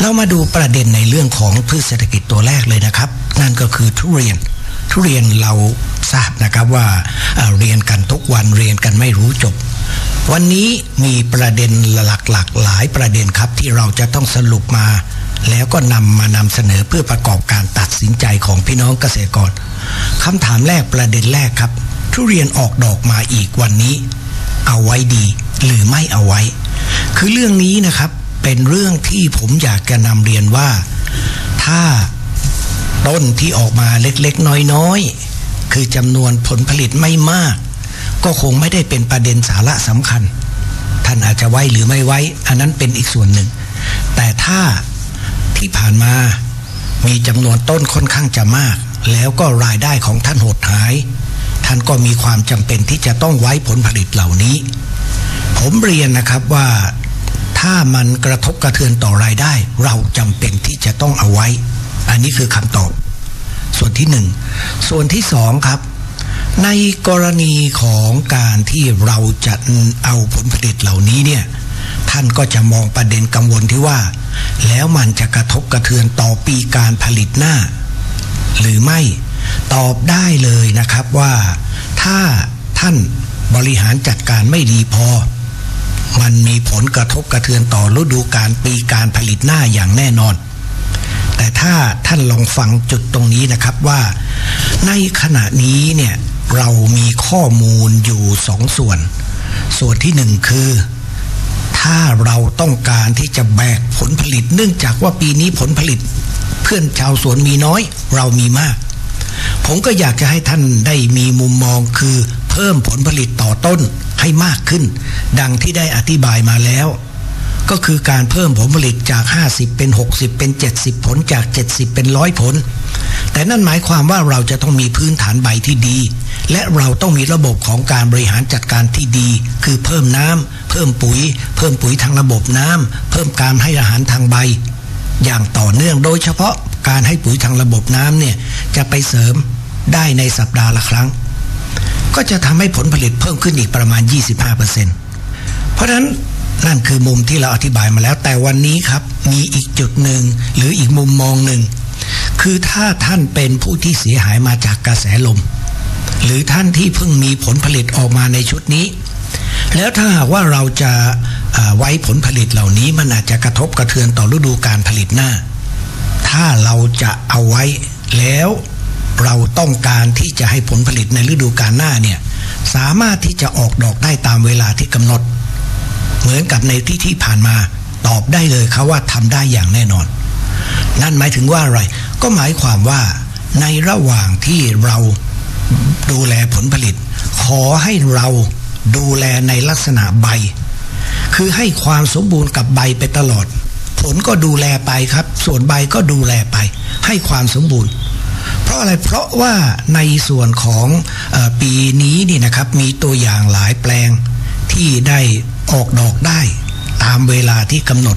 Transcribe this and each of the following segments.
เรามาดูประเด็นในเรื่องของพืชเศรษฐกิจตัวแรกเลยนะครับ นั่นก็คือทุเรียน ทุเรียนเราทราบนะครับว่าเอ่อเรียนกันทุกวันเรียนกันไม่รู้จบ วันนี้มีประเด็นหลักๆหลายประเด็นครับที่เราจะต้องสรุปมา แล้วก็นำมานำเสนอเพื่อประกอบการตัดสินใจของพี่น้องเกษตรกรคำถามแรกประเด็นแรกครับ ทุเรียนออกดอกมาอีกวันนี้ เอาไว้ดีหรือไม่เอาไว้ คือเรื่องนี้นะครับ เป็นเรื่องที่ผมอยากจะนำเรียนว่า ถ้าต้นที่ออกมาเล็กๆ น้อยๆ คือจำนวนผลผลิตไม่มาก ก็คงไม่ได้เป็นประเด็นสาระสำคัญ ท่านอาจจะไว้หรือไม่ไว้ อันนั้นเป็นอีกส่วนหนึ่ง แต่ถ้าที่ผ่านมามีจำนวนต้นค่อนข้างจะมาก แล้วก็รายได้ของท่านหดหาย ท่านก็มีความจำเป็นที่จะต้องไว้ผลผลิตเหล่านี้ ผมเรียนนะครับว่า ถ้ามันกระทบกระเทือนต่อรายได้ เราจำเป็นที่จะต้องเอาไว้ อันนี้คือคำตอบ ส่วนที่หนึ่งส่วนที่สองครับ ในกรณีของการที่เราจะเอาผลผลิตเหล่านี้เนี่ย ท่านก็จะมองประเด็นกังวลที่ว่า แล้วมันจะกระทบกระเทือนต่อปีการผลิตหน้า หรือไม่ตอบได้เลยนะครับว่า ถ้าท่านบริหารจัดการไม่ดีพอ มันมีผลกระทบกระเทือนต่อฤดูการปีการผลิตหน้าอย่างแน่นอน แต่ถ้าท่านลองฟังจุดตรงนี้นะครับว่า ในขณะนี้เนี่ยเรามีข้อมูลอยู่สองส่วน ส่วนที่หนึ่งคือ ถ้าเราต้องการที่จะแบกผลผลิต เนื่องจากว่าปีนี้ผลผลิต เพื่อนชาวสวนมีน้อย เรามีมาก ผมก็อยากจะให้ท่านได้มีมุมมองคือ เพิ่มผลผลิตต่อต้นให้มากขึ้น ดังที่ได้อธิบายมาแล้ว ก็คือการเพิ่มผลผลิตจาก 50 เป็น 60 เป็น 70 ผลจาก 70 เป็นร้อยผล แต่นั่นหมายความว่าเราจะต้องมีพื้นฐานใบที่ดี และเราต้องมีระบบของการบริหารจัดการที่ดี คือเพิ่มน้ำเพิ่มปุ๋ย เพิ่มปุ๋ยทางระบบน้ำเพิ่มการให้อาหารทางใบ อย่างต่อเนื่องโดยเฉพาะการให้ปุ๋ยทางระบบน้ำเนี่ยจะไปเสริมได้ในสัปดาห์ละครั้ง ก็จะทำให้ผลผลิตเพิ่มขึ้นอีกประมาณ 25%เพราะฉะนั้นนั่นคือมุมที่เราอธิบายมาแล้ว แต่วันนี้ครับมีอีกจุดหนึ่งหรืออีกมุมมองหนึ่ง คือถ้าท่านเป็นผู้ที่เสียหายมาจากกระแสลม หรือท่านที่เพิ่งมีผลผลิตออกมาในชุดนี้ แล้วถ้าหากว่าเราจะไว้ผลผลิตเหล่านี้มันอาจจะกระทบกระเทือนต่อฤดูการผลิตหน้า ถ้าเราจะเอาไว้แล้ว เราต้องการที่จะให้ผลผลิตในฤดูกาลหน้าเนี่ยสามารถที่จะออกดอกได้ตามเวลาที่กำหนด เหมือนกับในที่ที่ผ่านมาตอบได้เลยครับว่าทำได้อย่างแน่นอน นั่นหมายถึงว่าอะไร ก็หมายความว่าในระหว่างที่เราดูแลผลผลิต ขอให้เราดูแลในลักษณะใบ คือให้ความสมบูรณ์กับใบไปตลอด ผลก็ดูแลไปครับ ส่วนใบก็ดูแลไป ให้ความสมบูรณ์ ราะอะไรเพราะว่าในส่วนของอปีนี้นี่นะครับมีตัวอย่างหลายแปลงที่ได้ออกดอกได้ ตามเวลาที่กำหนด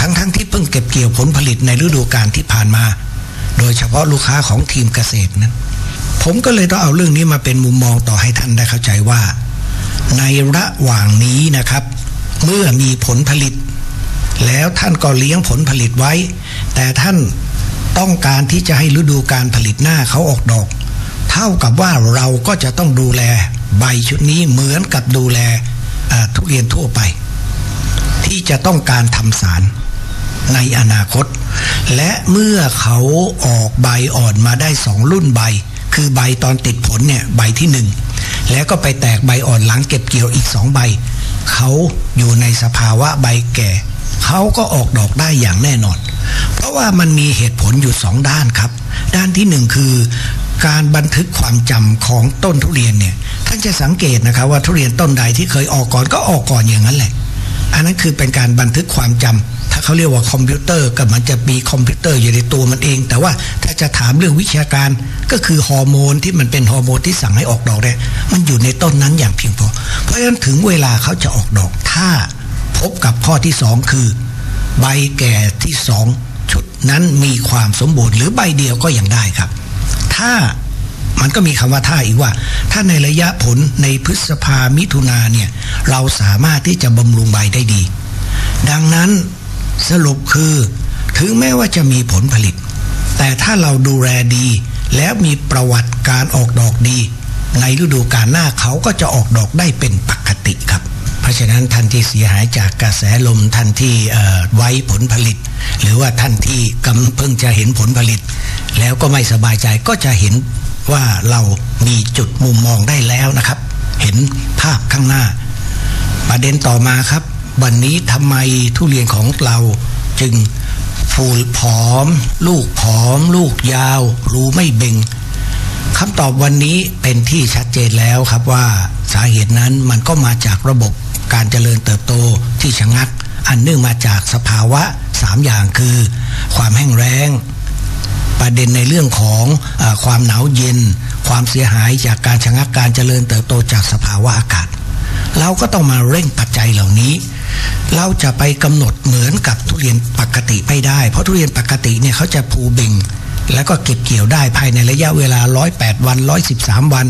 ทั้งๆทที่เพิ่งเก็บเกี่ยวผลผลิตในฤดูกาลที่ผ่านมา โดยเฉพาะลูกค้าของทีมเกษตรนั้น ผมก็เลยต้องเอาเรื่องนี้มาเป็นมุมมองต่อให้ท่านได้เข้าใจว่า ในระหว่างนี้นะครับ เมื่อมีผลผลิต แล้วท่านก็เลี้ยงผลผลิตไว้ แต่ท่าน ต้องการที่จะให้ฤดูการผลิตหน้าเขาออกดอก เท่ากับว่าเราก็จะต้องดูแลใบชุดนี้เหมือนกับดูแลทุเรียนทั่วไป ที่จะต้องการทำสารในอนาคต และเมื่อเขาออกใบอ่อนมาได้สองรุ่นใบ คือใบตอนติดผลเนี่ยใบที่หนึ่งแล้วก็ไปแตกใบอ่อนหลังเก็บเกี่ยวอีกสองใบ เขาอยู่ในสภาวะใบแก่ เขาก็ออกดอกได้อย่างแน่นอน เพราะว่ามันมีเหตุผลอยู่สองด้านครับ ด้านที่หนึ่งคือการบันทึกความจำของต้นทุเรียนเนี่ยท่านจะสังเกตนะครับว่าทุเรียนต้นใดที่เคยออกก่อนก็ออกก่อนอย่างนั้นแหละ อันนั้นคือเป็นการบันทึกความจำถ้าเขาเรียกว่าคอมพิวเตอร์ก็มันจะมีคอมพิวเตอร์อยู่ในตัวมันเอง แต่ว่าถ้าจะถามเรื่องวิชาการก็คือฮอร์โมนที่มันเป็นฮอร์โมนที่สั่งให้ออกดอกเนี่ยมันอยู่ในต้นนั้นอย่างเพียงพอ เพราะฉะนั้นถึงเวลาเขาจะออกดอกถ้าพบกับข้อที่สองคือ ใบแก่ที่สองชุดนั้นมีความสมบูรณ์หรือใบเดียวก็ยังได้ครับ ถ้ามันก็มีคำว่าถ้าอีกว่า ถ้าในระยะผลในพฤษภามิถุนาเนี่ย เราสามารถที่จะบำรุงใบได้ดี ดังนั้นสรุปคือ ถึงแม้ว่าจะมีผลผลิต แต่ถ้าเราดูแลดี แล้วมีประวัติการออกดอกดี ในฤดูกาลหน้าเขาก็จะออกดอกได้เป็นปกติครับ เพราะฉะนั้นท่านที่เสียหายจากกระแสลมท่านที่ไว้ผลผลิต หรือว่าท่านที่กำเพิ่งจะเห็นผลผลิต แล้วก็ไม่สบายใจก็จะเห็นว่าเรามีจุดมุมมองได้แล้วนะครับ เห็นภาพข้างหน้า ประเด็นต่อมาครับ วันนี้ทำไมทุเรียนของเราจึงฟูผอม ลูกผอม ลูกยาว รูไม่เบ่งคำตอบวันนี้เป็นที่ชัดเจนแล้วครับว่าสาเหตุนั้นมันก็มาจากระบบ การเจริญเติบโตที่ชะงัก อันเนื่องมาจากสภาวะสามอย่างคือ ความแห้งแล้งประเด็นในเรื่องของอความหนาวเย็น ความเสียหายจากการชะงักการเจริญเติบโตจากสภาวะอากาศ เราก็ต้องมาเร่งปัจจัยเหล่านี้ เราจะไปกำหนดเหมือนกับทุเรียนปกติไม่ได้ เพราะทุเรียนปกติเนี่ยเขาจะภูเบ่งแล้วก็เก็บเกี่ยวได้ภายในระยะเวลา 108 วัน 113 วัน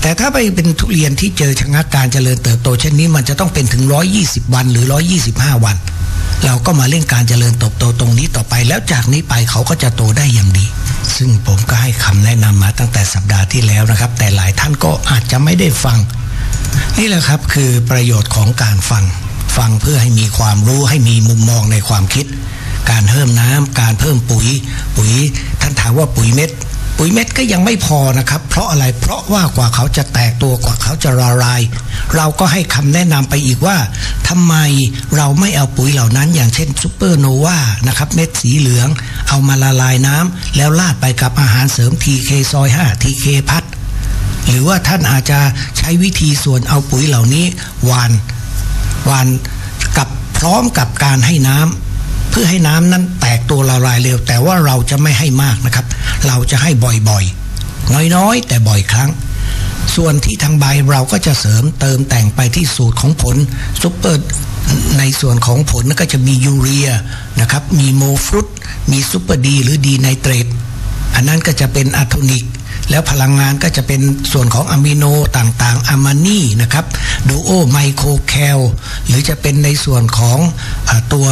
แต่ถ้าไปเป็นทุเรียนที่เจอชะงักการเจริญเติบโตเช่นนี้มันจะต้องเป็นถึง 120 วันหรือ 125 วัน เราก็มาเร่งการเจริญเติบโตตรงนี้ต่อไป แล้วจากนี้ไปเขาก็จะโตได้อย่างดี ซึ่งผมก็ให้คำแนะนำมาตั้งแต่สัปดาห์ที่แล้วนะครับ แต่หลายท่านก็อาจจะไม่ได้ฟัง นี่แหละครับคือประโยชน์ของการฟัง ฟังเพื่อให้มีความรู้ให้มีมุมมองในความคิด การเพิ่มน้ำการเพิ่มปุ๋ย ปุ๋ยท่านถามว่าปุ๋ยเม็ด ปุ๋ยเม็ดก็ยังไม่พอนะครับ เพราะอะไรเพราะว่ากว่าเขาจะแตกตัวกว่าเขาจะละลาย เราก็ให้คำแนะนำไปอีกว่าทำไมเราไม่เอาปุ๋ยเหล่านั้น อย่างเช่นซูเปอร์โนวานะครับเม็ดสีเหลือง เอามาละลายน้ำแล้วราดไปกับอาหารเสริม TK ซอย5 TK พัดหรือว่าท่านอาจจะใช้วิธีส่วนเอาปุ๋ยเหล่านี้หวานหวานกับพร้อมกับการให้น้ำ เพื่อให้น้ำนั้นแตกตัวละลายเร็ว แต่ว่าเราจะไม่ให้มากนะครับ เราจะให้บ่อยๆ น้อยๆ แต่บ่อยครั้ง ส่วนที่ทางใบเราก็จะเสริมเติมแต่งไปที่สูตรของผลซุปเปอร์ในส่วนของผลก็จะมียูเรียนะครับ มีโมฟรุต มีซูเปอร์ดีหรือดีไนเตรต อันนั้นก็จะเป็นอะโทนิก แล้วพลังงานก็จะเป็นส่วนของอะมิโนต่างๆอะมานีนะครับ ดูโอไมโครแคล หรือจะเป็นในส่วนของอตัว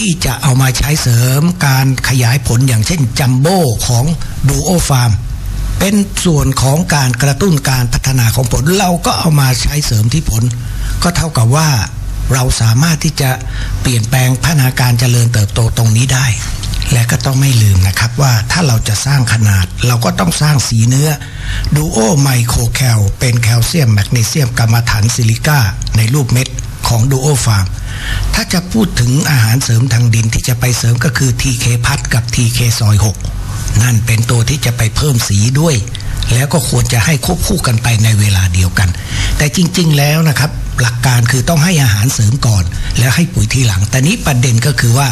ที่จะเอามาใช้เสริมการขยายผลอย่างเช่นจัมโบ้ของดูโอฟาร์มเป็นส่วนของการกระตุ้นการพัฒนาของผลเราก็เอามาใช้เสริมที่ผล ก็เท่ากับว่าเราสามารถที่จะเปลี่ยนแปลงพัฒนาการเจริญเติบโตตรงนี้ได้ และก็ต้องไม่ลืมนะครับว่าถ้าเราจะสร้างขนาดเราก็ต้องสร้างสีเนื้อดูโอไมโครแคลเป็นแคลเซียมแมกนีเซียมกรรมฐานซิลิก้าในรูปเม็ดของดูโอฟาร์ม ถ้าจะพูดถึงอาหารเสริมทางดินที่จะไปเสริมก็คือ TK พัดกับ TK ซอย6นั่นเป็นตัวที่จะไปเพิ่มสีด้วย แล้วก็ควรจะให้ควบคู่กันไปในเวลาเดียวกัน แต่จริง ๆ แล้วนะครับหลักการคือต้องให้อาหารเสริมก่อน แล้วให้ปุ๋ยทีหลัง แต่นี้ประเด็นก็คือว่า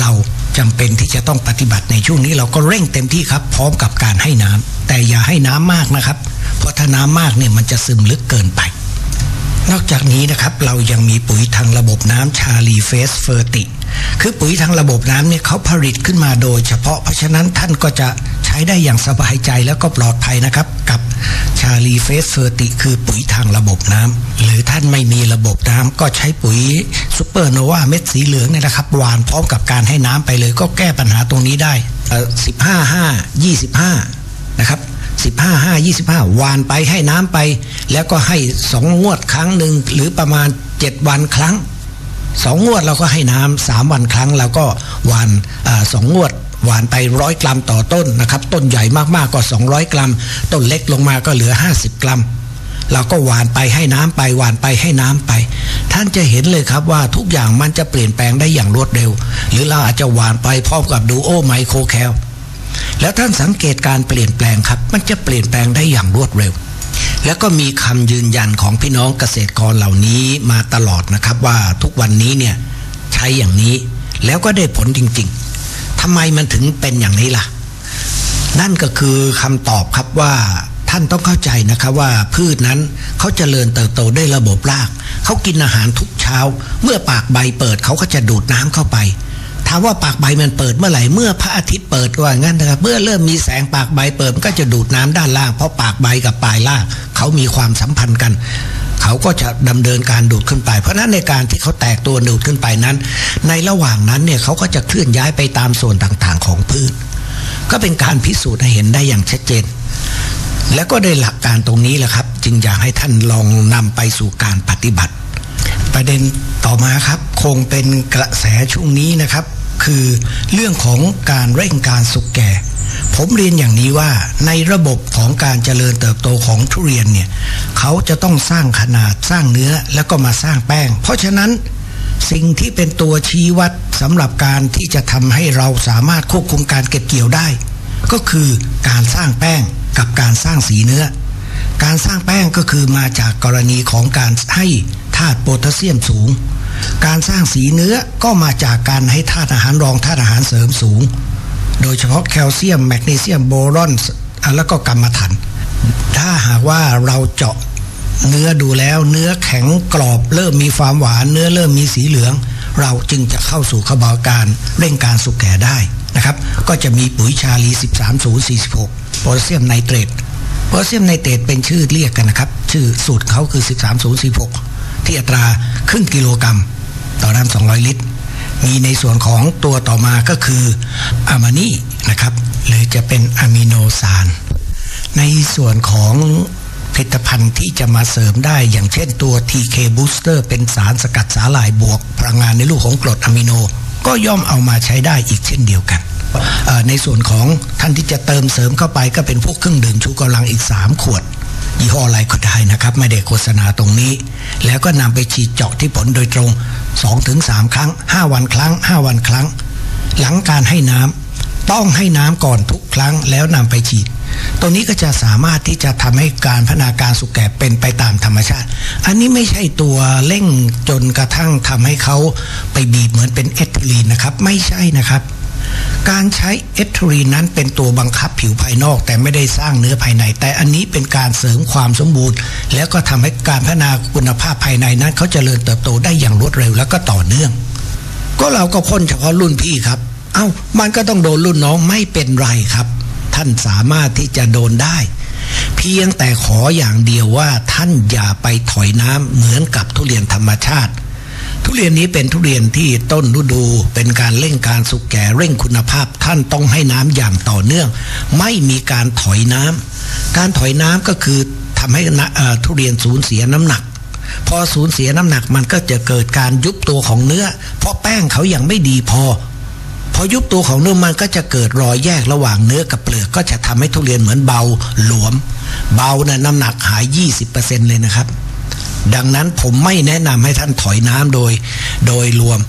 เราจำเป็นที่จะต้องปฏิบัติในช่วงนี้เราก็เร่งเต็มที่ครับ พร้อมกับการให้น้ำแต่อย่าให้น้ำมากนะครับ เพราะถ้าน้ำมากเนี่ยมันจะซึมลึกเกินไป นอกจากนี้นะครับเรายังมีปุ๋ยทางระบบน้ำชาลีเฟสเฟอร์ติ คือปุ๋ยทางระบบน้ำเนี่ยเขาผลิตขึ้นมาโดยเฉพาะเพราะฉะนั้นท่านก็จะใช้ได้อย่างสบายใจแล้วก็ปลอดภัยนะครับ กับชาลีเฟสเฟอร์ติคือปุ๋ยทางระบบน้ำหรือท่านไม่มีระบบน้ำก็ใช้ปุ๋ยซูเปอร์โนวาเม็ดสีเหลืองเนี่ยนะครับหวานพร้อมกับการให้น้ำไปเลย ก็แก้ปัญหาตรงนี้ได้สิบห้าห้ายี่สิบห้านะครับ สิบห้าห้ายี่สิบห้าวานไปให้น้ำไป แล้วก็ให้สองงวดครั้งหนึ่งหรือประมาณเจ็ดวันครั้งสองงวดเราก็ให้น้ำสามวันครั้งเราก็วานอาสองงวดหวานไปร้อยกรัมต่อต้นนะครับ ต้นใหญ่มากๆก็สองร้อยกรัม ต้นเล็กลงมาก็เหลือห้าสิบกรัม เราก็หวานไปให้น้ำไปหวานไปให้น้ำไป ท่านจะเห็นเลยครับว่าทุกอย่างมันจะเปลี่ยนแปลงได้อย่างรวดเร็ว หรือเราอาจจะหวานไปพร้อมกับดูโอไมโครแคล แล้วท่านสังเกตการเปลี่ยนแปลงครับ มันจะเปลี่ยนแปลงได้อย่างรวดเร็ว แล้วก็มีคำยืนยันของพี่น้องเกษตรกรเหล่านี้มาตลอดนะครับว่าทุกวันนี้เนี่ยใช้อย่างนี้แล้วก็ได้ผลจริงๆทำไมมันถึงเป็นอย่างนี้ล่ะ นั่นก็คือคำตอบครับว่าท่านต้องเข้าใจนะครับว่าพืชนั้นเขาเจริญเติบโตด้วยระบบรากเขากินอาหารทุกเช้า เมื่อปากใบเปิดเขาก็จะดูดน้ำเข้าไปามว่าปากใบมันเปิดเมื่อไหร่เมื่อพระอาทิตย์เปิดว่างั้นนะครับเมื่อเริ่มมีแสงปากใบเปิดมันก็จะดูดน้ำด้านล่าง เพราะปากใบกับปลายล่างเขามีความสัมพันธ์กัน เขาก็จะดำเนินการดูดขึ้นไป เพราะนั้นในการที่เขาแตกตัวดูดขึ้นไปนั้น ในระหว่างนั้นเนี่ยเขาก็จะเคลื่อนย้ายไปตามส่วนต่างๆ ของพืชก็เป็นการพิสูจน์ให้เห็นได้อย่างชัดเจน แล้วก็ได้หลักการตรงนี้แหละครับ จึงอยากให้ท่านลองนำไปสู่การปฏิบัติ ประเด็นต่อมาครับ คงเป็นกระแสช่วงนี้นะครับ คือเรื่องของการเร่งการสุกแก่ ผมเรียนอย่างนี้ว่าในระบบของการเจริญเติบโตของทุเรียนเนี่ยเขาจะต้องสร้างขนาดสร้างเนื้อแล้วก็มาสร้างแป้ง เพราะฉะนั้นสิ่งที่เป็นตัวชี้วัดสำหรับการที่จะทำให้เราสามารถควบคุมการเก็บเกี่ยวได้ ก็คือการสร้างแป้งกับการสร้างสีเนื้อ การสร้างแป้งก็คือมาจากกรณีของการให้ธาตุโพแทสเซียมสูง การสร้างสีเนื้อก็มาจากการให้ธาตุอาหารรองธาตุอาหารเสริมสูง โดยเฉพาะแคลเซียม แมกนีเซียมโบรอนแล้วก็กัมมันถัน ถ้าหากว่าเราเจาะเนื้อดูแล้วเนื้อแข็งกรอบเริ่มมีความหวาน เนื้อเริ่มมีสีเหลือง เราจึงจะเข้าสู่ขบวนการเร่งการสุกแก่ได้นะครับก็จะมีปุ๋ยชาลี 13046โพแทสเซียมไนเตรตโพแทสเซียมไนเตรตเป็นชื่อเรียกกันนะครับ ชื่อสูตรเขาคือ 13046 ที่อัตราครึ่งกิโลกรัม ต่อน้ำ200 ลิตร มีในส่วนของตัวต่อมาก็คืออะมานีนะครับ หรือจะเป็นอะมิโนซานในส่วนของผลิตภัณฑ์ที่จะมาเสริมได้อย่างเช่นตัว TK Booster เป็นสารสกัดสาหร่ายบวก พลังงานในรูปของกรดอะมิโน ก็ย่อมเอามาใช้ได้อีกเช่นเดียวกัน ในส่วนของท่านที่จะเติมเสริมเข้าไปก็เป็นพวกเครื่องดื่มชูกำลังอีก 3 ขวด ยี่ห้ออะไรก็ได้นะครับ ไม่ได้โฆษณาตรงนี้ แล้วก็นำไปฉีดเจาะที่ผลโดยตรง 2-3 ครั้ง 5 วันครั้ง 5 วันครั้ง หลังการให้น้ำต้องให้น้ำก่อนทุกครั้งแล้วนำไปฉีดตัวนี้ก็จะสามารถที่จะทำให้การพัฒนาการสุกแก่เป็นไปตามธรรมชาติ อันนี้ไม่ใช่ตัวเร่งจนกระทั่งทำให้เขาไปบีบเหมือนเป็นเอทิลีนนะครับ ไม่ใช่นะครับ การใช้เอทรีนนั้นเป็นตัวบังคับผิวภายนอก แต่ไม่ได้สร้างเนื้อภายใน แต่อันนี้เป็นการเสริมความสมบูรณ์ แล้วก็ทำให้การพัฒนาคุณภาพภายในนั้นเขาจเจริญเติบโตได้อย่างรวดเร็วแล้วก็ต่อเนื่อง ก็เราก็พ่นเฉพาะรุ่นพี่ครับ เอา้ามันก็ต้องโดนรุ่นน้องไม่เป็นไรครับ ท่านสามารถที่จะโดนได้ เพียงแต่ขออย่างเดียวว่าท่านอย่าไปถอยน้ำเหมือนกับทุเรียนธรรมชาติ ทุเรียนนี้เป็นทุเรียนที่ต้นฤดู เป็นการเร่งการสุกแก่เร่งคุณภาพท่านต้องให้น้ำอย่างต่อเนื่อง ไม่มีการถอยน้ำการถอยน้ำก็คือทำให้ทุเรียนสูญเสียน้ำหนัก พอสูญเสียน้ำหนักมันก็จะเกิดการยุบตัวของเนื้อ เพราะแป้งเขายังไม่ดีพอ พอยุบตัวของเนื้อมันก็จะเกิดรอยแยกระหว่างเนื้อกับเปลือกก็จะทำให้ทุเรียนเหมือนเบาหลวม เบานะ่ะน้ำหนักหาย 20%เลยนะครับ ดังนั้นผมไม่แนะนำให้ท่านถอยน้ำโดย โดยรวม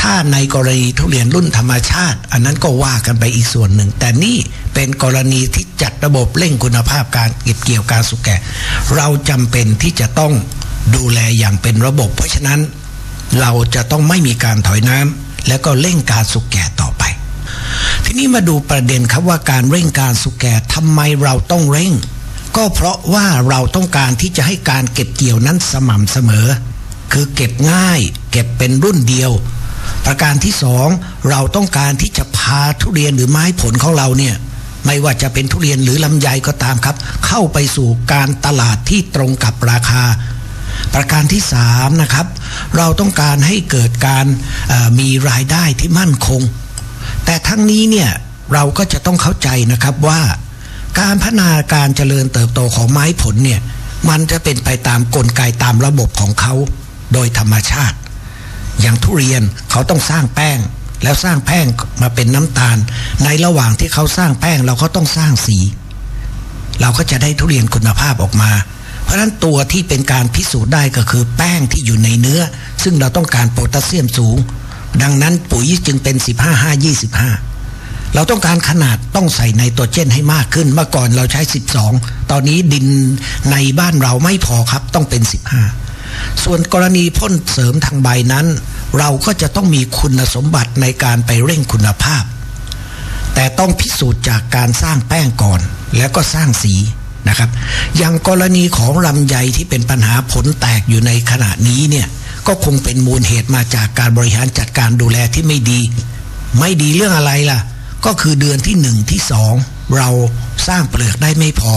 ถ้าในกรณีทุเรียนรุ่นธรรมชาติ อันนั้นก็ว่ากันไปอีกส่วนหนึ่ง แต่นี่เป็นกรณีที่จัดระบบเร่งคุณภาพการเก็บเกี่ยวการสุกแก่ เราจำเป็นที่จะต้องดูแลอย่างเป็นระบบ เพราะฉะนั้นเราจะต้องไม่มีการถอยน้ำแล้วก็เร่งการสุกแก่ต่อไป ทีนี้มาดูประเด็นครับว่าการเร่งการสุกแก่ทำไมเราต้องเร่ง ก็เพราะว่าเราต้องการที่จะให้การเก็บเกี่ยวนั้นสม่ำเสมอ คือเก็บง่ายเก็บเป็นรุ่นเดียว ประการที่สองเราต้องการที่จะพาทุเรียนหรือไม้ผลของเราเนี่ยไม่ว่าจะเป็นทุเรียนหรือลำไยก็ตามครับ เข้าไปสู่การตลาดที่ตรงกับราคา ประการที่สามนะครับเราต้องการให้เกิดการมีรายได้ที่มั่นคง แต่ทั้งนี้เนี่ยเราก็จะต้องเข้าใจนะครับว่า การพัฒนาการเจริญเติบโตของไม้ผลเนี่ยมันจะเป็นไปตามกลไกตามระบบของเขาโดยธรรมชาติ อย่างทุเรียนเขาต้องสร้างแป้ง แล้วสร้างแป้งมาเป็นน้ำตาล ในระหว่างที่เขาสร้างแป้งเราก็ต้องสร้างสี เราก็จะได้ทุเรียนคุณภาพออกมา เพราะฉะนั้นตัวที่เป็นการพิสูจน์ได้ก็คือแป้งที่อยู่ในเนื้อ ซึ่งเราต้องการโพแทสเซียมสูง ดังนั้นปุ๋ยจึงเป็น 15 5 25 เราต้องการขนาดต้องใส่ไนโตรเจนให้มากขึ้น เมื่อก่อนเราใช้ 12 ตอนนี้ดินในบ้านเราไม่พอครับต้องเป็น 15 ส่วนกรณีพ่นเสริมทางใบนั้น เราก็จะต้องมีคุณสมบัติในการไปเร่งคุณภาพ แต่ต้องพิสูจน์จากการสร้างแป้งก่อน แล้วก็สร้างสีนะครับ อย่างกรณีของลำไยที่เป็นปัญหาผลแตกอยู่ในขณะนี้เนี่ยก็คงเป็นมูลเหตุมาจากการบริหารจัดการดูแลที่ไม่ดี ไม่ดีเรื่องอะไรล่ะ ก็คือเดือนที่หนึ่งที่สองเราสร้างเปลือกได้ไม่พอ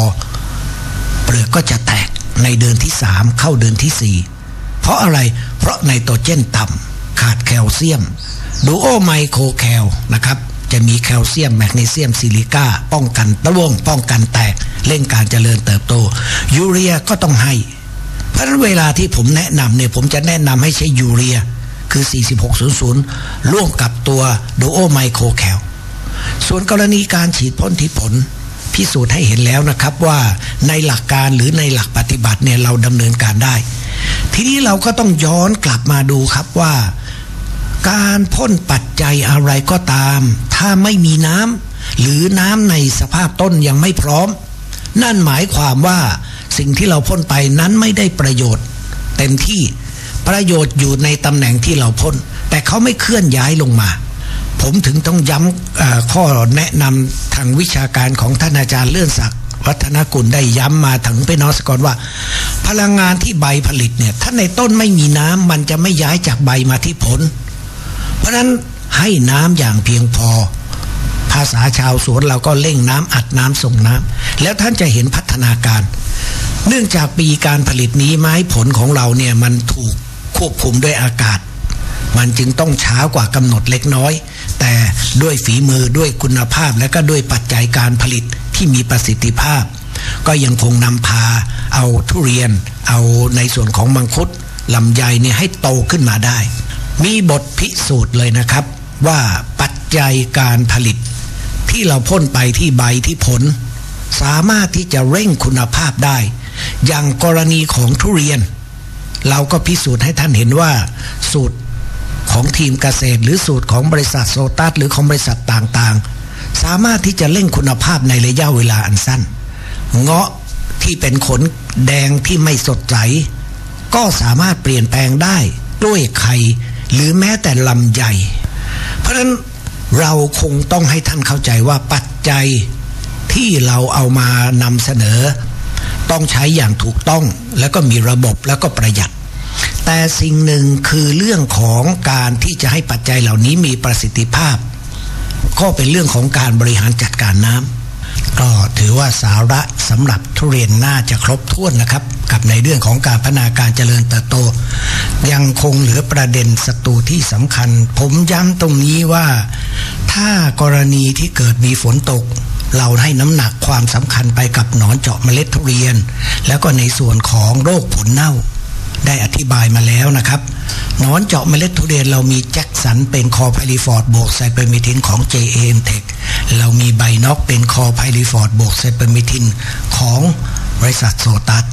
เปลือกก็จะแตกในเดือนที่3เข้าเดือนที่4เพราะอะไรเพราะไนโตรเจนต่ำขาดแคลเซียมดูโอไมโครแคลนะครับจะมีแคลเซียมแมกนีเซียมซิลิก้าป้องกันตะวงป้องกันแตกเร่งการเจริญเติบโต ยูเรียก็ต้องให้ เพราะนั้นเวลาที่ผมแนะนำเนี่ยผมจะแนะนำให้ใช้ยูเรียคือ 4600 ร่วมกับตัวดูโอไมโครแคล ส่วนกรณีการฉีดพ่นที่ผลพิสูจน์ให้เห็นแล้วนะครับว่าในหลักการหรือในหลักปฏิบัติเนี่ยเราดำเนินการได้ ทีนี้เราก็ต้องย้อนกลับมาดูครับว่า การพ่นปัจจัยอะไรก็ตาม ถ้าไม่มีน้ำหรือน้ำในสภาพต้นยังไม่พร้อม นั่นหมายความว่าสิ่งที่เราพ่นไปนั้นไม่ได้ประโยชน์ เต็มที่ประโยชน์อยู่ในตำแหน่งที่เราพ่นแต่เขาไม่เคลื่อนย้ายลงมา ผมถึงต้องย้ำข้อแนะนำทางวิชาการของท่านอาจารย์เลื่อนศักดิ์วัฒนกุลได้ย้ำมาถึงพี่น้องสกอรว่า พลังงานที่ใบผลิตเนี่ยถ้าในต้นไม่มีน้ำมันจะไม่ย้ายจากใบมาที่ผล เพราะฉะนั้นให้น้ำอย่างเพียงพอ ภาษาชาวสวนเราก็เร่งน้ำอัดน้ำส่งน้ำแล้วท่านจะเห็นพัฒนาการ เนื่องจากปีการผลิตนี้ไม้ผลของเราเนี่ยมันถูกควบคุมด้วยอากาศ มันจึงต้องช้ากว่ากำหนดเล็กน้อย แต่ด้วยฝีมือด้วยคุณภาพและก็ด้วยปัจจัยการผลิตที่มีประสิทธิภาพ ก็ยังคงนำพาเอาทุเรียน เอาในส่วนของมังคุดลำไยเนี่ยให้โตขึ้นมาได้ มีบทพิสูจน์เลยนะครับ ว่าปัจจัยการผลิต ที่เราพ่นไปที่ใบที่ผล สามารถที่จะเร่งคุณภาพได้ อย่างกรณีของทุเรียน เราก็พิสูจน์ให้ท่านเห็นว่าสูตร ของทีมเกษตร หรือสูตรของบริษัทโซตัสหรือของบริษัทต่างๆ สามารถที่จะเร่งคุณภาพในระยะเวลาอันสั้น เงาะที่เป็นขนแดงที่ไม่สดใส ก็สามารถเปลี่ยนแปลงได้ด้วยไข่หรือแม้แต่ลำไยเพราะฉะนั้นเราคงต้องให้ท่านเข้าใจว่าปัจจัยที่เราเอามานำเสนอ ต้องใช้อย่างถูกต้องแล้วก็มีระบบแล้วก็ประหยัด แต่สิ่งหนึ่งคือเรื่องของการที่จะให้ปัจจัยเหล่านี้มีประสิทธิภาพ ก็เป็นเรื่องของการบริหารจัดการน้ำก็ถือว่าสาระสำหรับทุเรียนน่าจะครบถ้วนนะครับ กับในเรื่องของการพัฒนาการเจริญเติบโต ยังคงเหลือประเด็นศัตรูที่สำคัญ ผมย้ำตรงนี้ว่า ถ้ากรณีที่เกิดมีฝนตกเราให้น้ำหนักความสำคัญไปกับหนอนเจาะเมล็ดทุเรียน แล้วก็ในส่วนของโรคผลเน่า ได้อธิบายมาแล้วนะครับหนอนเจาะเมล็ดทุเรียนเรามีแจ็คสันเป็นคอไพลิฟอร์ดบวกไซเปอร์มิทินของ JAM Tech เรามีไบน็อกเป็นคอไพลิฟอร์ดบวกไซเปอร์มิทินของบริษัทโซตัส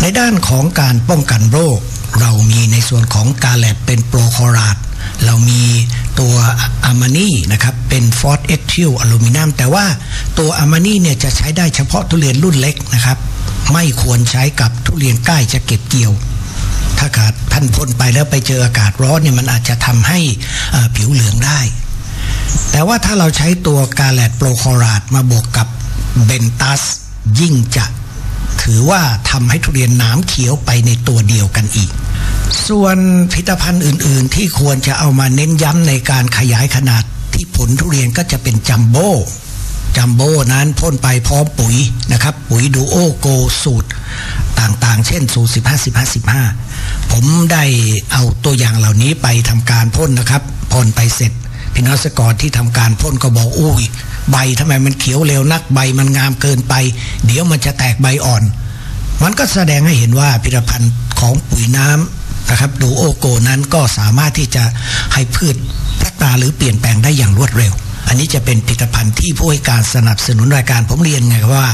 ในด้านของการป้องกันโรค เรามีในส่วนของกาแลบเป็นโปรคอราดเรามีตัวอะมานีนะครับเป็นฟอสเอทิลอลูมิเนียมแต่ว่าตัวอะมานีเนี่ยจะใช้ได้เฉพาะทุเรียนรุ่นเล็กนะครับ ไม่ควรใช้กับทุเรียนใกล้จะเก็บเกี่ยว ถ้าขาดท่านพ่นไปแล้วไปเจออากาศร้อนเนี่ยมันอาจจะทำให้ผิวเหลืองได้ แต่ว่าถ้าเราใช้ตัวกาแลดโปรคอราดมาบวกกับเบนตัสยิ่งจะถือว่าทำให้ทุเรียนน้ำเขียวไปในตัวเดียวกันอีก ส่วนผลิตภัณฑ์อื่น ๆ ที่ควรจะเอามาเน้นย้ำในการขยายขนาดที่ผลทุเรียนก็จะเป็นจัมโบ้จัมโบ้นั้นพ่นไปพร้อมปุ๋ยนะครับ ปุ๋ยดูโอโกสูตร ต่างๆ เช่นสูตร15 15 15 ผมได้เอาตัวอย่างเหล่านี้ไปทำการพ่นนะครับพ่นไปเสร็จพี่น้องสกอรที่ทำการพ่นก็บอกอุ้ย ใบทำไมมันเขียวเร็วนักใบมันงามเกินไป เดี๋ยวมันจะแตกใบอ่อน มันก็แสดงให้เห็นว่าผลิตภัณฑ์ของปุ๋ยน้ำนะครับดูโอโกนั้นก็สามารถที่จะให้พืชพัฒนาหรือเปลี่ยนแปลงได้อย่างรวดเร็ว อันนี้จะเป็นผลิตภัณฑ์ที่ผู้ให้การสนับสนุนรายการผมเรียนไงว่า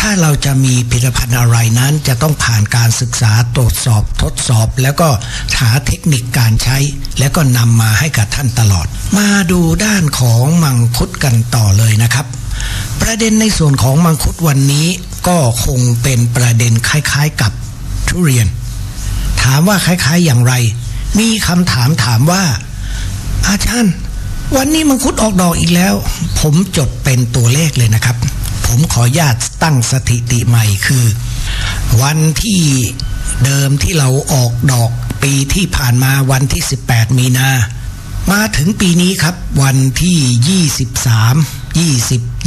ถ้าเราจะมีผลิตภัณฑ์อะไรนั้น จะต้องผ่านการศึกษาตรวจสอบทดสอบ แล้วก็หาเทคนิคการใช้ แล้วก็นำมาให้กับท่านตลอด มาดูด้านของมังคุดกันต่อเลยนะครับ ประเด็นในส่วนของมังคุดวันนี้ก็คงเป็นประเด็นคล้ายๆกับทุเรียน ถามว่าคล้ายๆอย่างไร มีคำถามถามว่าอาจารย์ วันนี้มังคุดออกดอกอีกแล้ว ผมจดเป็นตัวเลขเลยนะครับ ผมขอญาตตั้งสถิติใหม่คือ วันที่เดิมที่เราออกดอกปีที่ผ่านมาวันที่ 18 มีนา มาถึงปีนี้ครับ วันที่ 23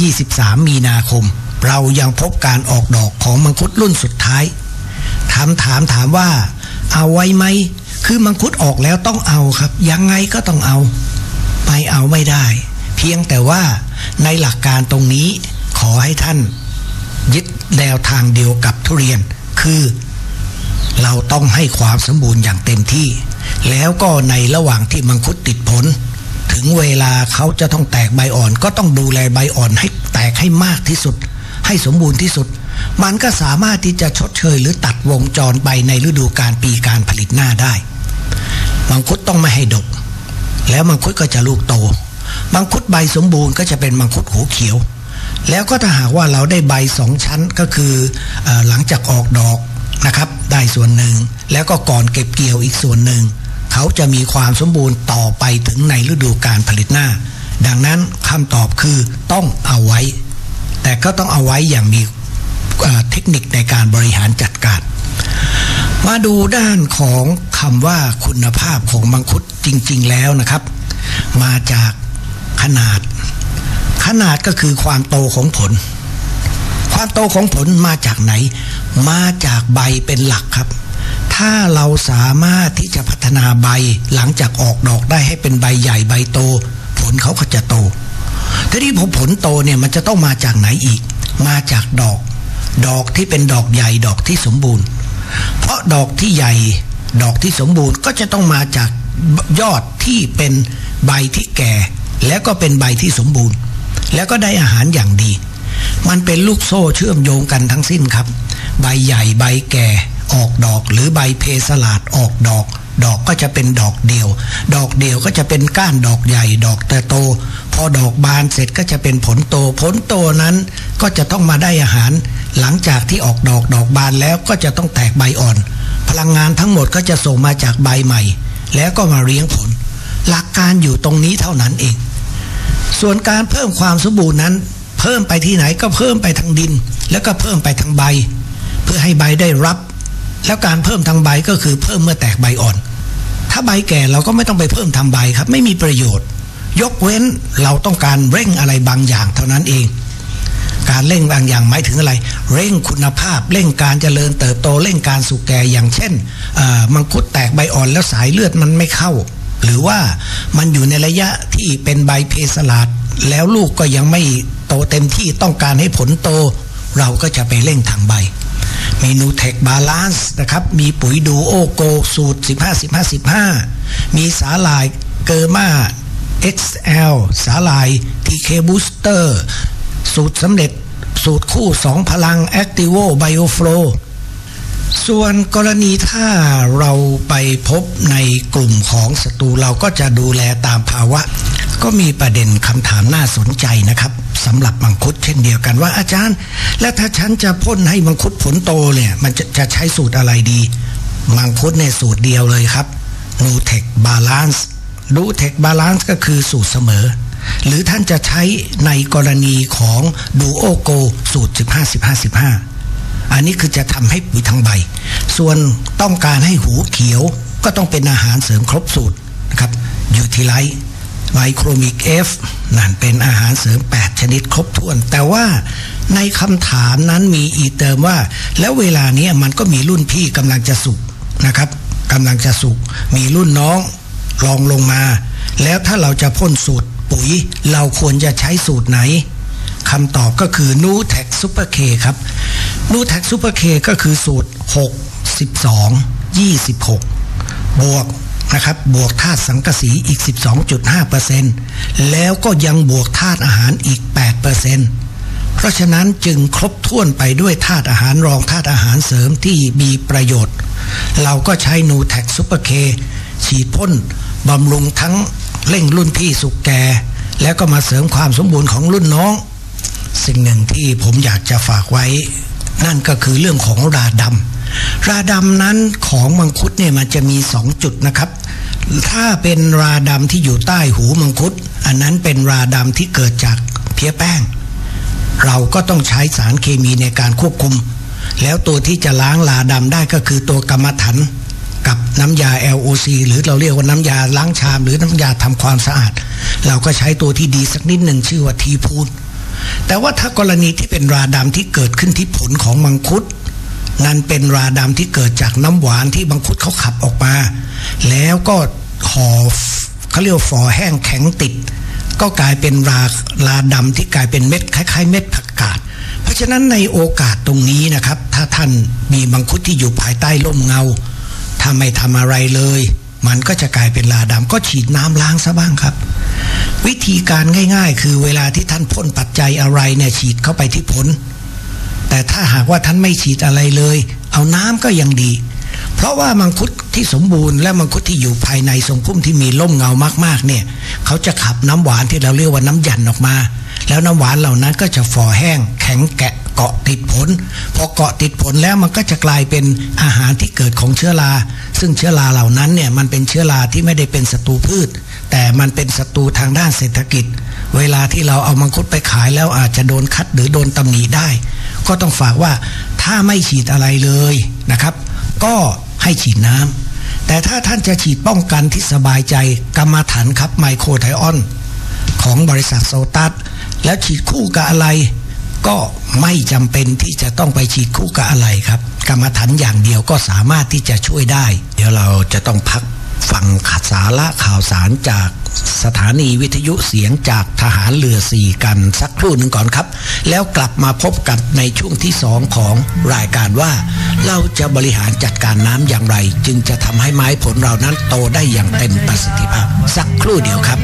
20 23 มีนาคม เรายังพบการออกดอกของมังคุดรุ่นสุดท้ายำถามถามว่า เอาไว้ไหม คือมังคุดออกแล้วต้องเอาครับ ยังไงก็ต้องเอา ไม่เอาไม่ได้ เพียงแต่ว่าในหลักการตรงนี้ขอให้ท่านยึดแนวทางเดียวกับทุเรียน คือเราต้องให้ความสมบูรณ์อย่างเต็มที่ แล้วก็ในระหว่างที่มังคุดติดผล ถึงเวลาเขาจะต้องแตกใบอ่อน ก็ต้องดูแลใบอ่อนให้แตกให้มากที่สุด ให้สมบูรณ์ที่สุด มันก็สามารถที่จะชดเชยหรือตัดวงจรไปในฤดูการปีการผลิตหน้าได้ มังคุดต้องไม่ให้ดก แล้วมังคุดก็จะลูกโต มังคุดใบสมบูรณ์ก็จะเป็นมังคุดหูเขียว แล้วก็ถ้าหากว่าเราได้ใบสองชั้นก็คืออหลังจากออกดอกนะครับ ได้ส่วนหนึ่ง แล้วก็ก่อนเก็บเกี่ยวอีกส่วนหนึ่ง เขาจะมีความสมบูรณ์ต่อไปถึงในฤดูการผลิตหน้า ดังนั้นคำตอบคือต้องเอาไว้ แต่ก็ต้องเอาไว้อย่างมีเทคนิคในการบริหารจัดการ มาดูด้านของ คำว่าคุณภาพของมังคุดจริง ๆ แล้วนะครับ มาจากขนาด ขนาดก็คือความโตของผล ความโตของผลมาจากไหน มาจากใบเป็นหลักครับ ถ้าเราสามารถที่จะพัฒนาใบหลังจากออกดอกได้ให้เป็นใบใหญ่ใบโต ผลเขาก็จะโตทีนี้พอผลโตเนี่ยมันจะต้องมาจากไหนอีก มาจากดอก ดอกที่เป็นดอกใหญ่ดอกที่สมบูรณ์ เพราะดอกที่ใหญ่ ดอกที่สมบูรณ์ก็จะต้องมาจากยอดที่เป็นใบที่แก่ แล้วก็เป็นใบที่สมบูรณ์ แล้วก็ได้อาหารอย่างดี มันเป็นลูกโซ่เชื่อมโยงกันทั้งสิ้นครับ ใบใหญ่ใบแก่ออกดอกหรือใบเพสลาดออกดอก ดอกก็จะเป็นดอกเดียว ดอกเดียวก็จะเป็นก้านดอกใหญ่ ดอกแต่โต พอดอกบานเสร็จก็จะเป็นผลโต ผลโตนั้นก็จะต้องมาได้อาหาร หลังจากที่ออกดอกดอกบานแล้วก็จะต้องแตกใบอ่อน พลังงานทั้งหมดก็จะส่งมาจากใบใหม่ แล้วก็มาเลี้ยงผล หลักการอยู่ตรงนี้เท่านั้นเอง ส่วนการเพิ่มความสมบูรณ์นั้น เพิ่มไปที่ไหนก็เพิ่มไปทางดิน แล้วก็เพิ่มไปทางใบ เพื่อให้ใบได้รับ แล้วการเพิ่มทางใบก็คือเพิ่มเมื่อแตกใบอ่อน ถ้าใบแก่เราก็ไม่ต้องไปเพิ่มทางใบครับ ไม่มีประโยชน์ ยกเว้นเราต้องการเร่งอะไรบางอย่างเท่านั้นเอง การเร่งบางอย่างหมายถึงอะไร เร่งคุณภาพ เร่งการเจริญเติบโตเร่งการสุกแก่อย่างเช่นมังคุดแตกใบอ่อนแล้วสายเลือดมันไม่เข้า หรือว่ามันอยู่ในระยะที่เป็นใบเพสลาดแล้วลูกก็ยังไม่โตเต็มที่ต้องการให้ผลโต เราก็จะไปเร่งทางใบเมนูเทคบาลานซ์นะครับ มีปุ๋ยดูโอโกสูตร 15 15 15 มีสาหร่ายเกอร์มา XL สาหร่าย TK Booster สูตรสำเร็จสูตรคู่2พลัง Activo BioFlow ส่วนกรณีถ้าเราไปพบในกลุ่มของศัตรูเราก็จะดูแลตามภาวะ ก็มีประเด็นคำถามน่าสนใจนะครับสำหรับมังคุดเช่นเดียวกันว่าอาจารย์ แล้วถ้าฉันจะพ่นให้มังคุดผลโตเนี่ยมันจะจะใช้สูตรอะไรดีมังคุดในสูตรเดียวเลยครับนูเทคบาลานซ์นูเทคบาลานซ์ก็คือสูตรเสมอ หรือท่านจะใช้ในกรณีของดูโอโกสูตร 15 15 15 อันนี้คือจะทำให้ปุ๋ยทั้งใบ ส่วนต้องการให้หูเขียวก็ต้องเป็นอาหารเสริมครบสูตรนะครับยูทิไลท์ไมโครมิกเอฟนั่นเป็นอาหารเสริม 8 ชนิดครบถ้วน แต่ว่าในคำถามนั้นมีอีกเติมว่า แล้วเวลานี้มันก็มีรุ่นพี่กำลังจะสุกนะครับกำลังจะสุก มีรุ่นน้องรองลงมา แล้วถ้าเราจะพ่นสูตร ปุ๋ยเราควรจะใช้สูตรไหนคำตอบก็คือนูแท็กซูเปอร์เคครับนูแท็กซูเปอร์เคก็คือสูตร 6 12 26 บวกนะครับบวกธาตุสังกะสีอีก 12.5%แล้วก็ยังบวกธาตุอาหารอีก 8%เพราะฉะนั้นจึงครบถ้วนไปด้วยธาตุอาหารรองธาตุอาหารเสริมที่มีประโยชน์ เราก็ใช้นูแท็กซูเปอร์เคฉีดพ่นบำรุงทั้ง เร่งรุ่นพี่สุกแก่แล้วก็มาเสริมความสมบูรณ์ของรุ่นน้อง สิ่งหนึ่งที่ผมอยากจะฝากไว้ นั่นก็คือเรื่องของราดำราดำนั้นของมังคุดเนี่ยมันจะมีสองจุดนะครับ ถ้าเป็นราดำที่อยู่ใต้หูมังคุด อันนั้นเป็นราดำที่เกิดจากเพี้ยแป้ง เราก็ต้องใช้สารเคมีในการควบคุม แล้วตัวที่จะล้างลาดำได้ก็คือตัวกรรมฐาน กับน้ำยา LOC หรือเราเรียกว่าน้ำยาล้างชาม หรือน้ำยาทำความสะอาด เราก็ใช้ตัวที่ดีสักนิดหนึ่งชื่อว่าทีพูนแต่ว่าถ้ากรณีที่เป็นราดำที่เกิดขึ้นที่ผลของมังคุดนั่นเป็นราดำที่เกิดจากน้ำหวานที่บังคุดเขาขับออกมา แล้วก็ห่อเขาเรียกว่าฝอแห้งแข็งติด ก็กลายเป็นราลาดำที่กลายเป็นเม็ดคล้ายๆ เม็ดผักกาดเพราะฉะนั้นในโอกาสตรงนี้นะครับ ถ้าท่านมีมังคุดที่อยู่ภายใต้ร่มเงา ถ้าไม่ทำอะไรเลย มันก็จะกลายเป็นลาดำก็ฉีดน้ำล้างซะบ้างครับ วิธีการง่าย ๆ คือเวลาที่ท่านพ่นปัจจัยอะไรเนี่ยฉีดเข้าไปที่ผล แต่ถ้าหากว่าท่านไม่ฉีดอะไรเลย เอาน้ำก็ยังดี เพราะว่ามังคุดที่สมบูรณ์และมังคุดที่อยู่ภายในทรงพุ่มที่มีร่มเงามากๆเนี่ยเขาจะขับน้ำหวานที่เราเรียกว่าน้ำหยันออกมา แล้วน้ำหวานเหล่านั้นก็จะฝ่อแห้งแข็งแกะ เกาะติดผล พอเกาะติดผลแล้วมันก็จะกลายเป็นอาหารที่เกิดของเชื้อรา ซึ่งเชื้อราเหล่านั้นเนี่ยมันเป็นเชื้อราที่ไม่ได้เป็นศัตรูพืช แต่มันเป็นศัตรูทางด้านเศรษฐกิจ เวลาที่เราเอามังคุดไปขายแล้วอาจจะโดนคัดหรือโดนตำหนิได้ ก็ต้องฝากว่าถ้าไม่ฉีดอะไรเลยนะครับ ก็ให้ฉีดน้ำแต่ถ้าท่านจะฉีดป้องกันที่สบายใจกรรมฐานครับไมโครไทออนของบริษัทโซตัสแล้วฉีดคู่กับอะไร ก็ไม่จำเป็นที่จะต้องไปฉีดคู่กับอะไรครับ กรรมฐานอย่างเดียวก็สามารถที่จะช่วยได้ เดี๋ยวเราจะต้องพักฟังข่าวสาระข่าวสารจากสถานีวิทยุเสียงจากทหารเรือสี่กันสักครู่หนึ่งก่อนครับ แล้วกลับมาพบกันในช่วงที่สองของรายการว่า เราจะบริหารจัดการน้ำอย่างไร จึงจะทำให้ไม้ผลเรานั้นโตได้อย่างเต็มประสิทธิภาพ สักครู่เดียวครับ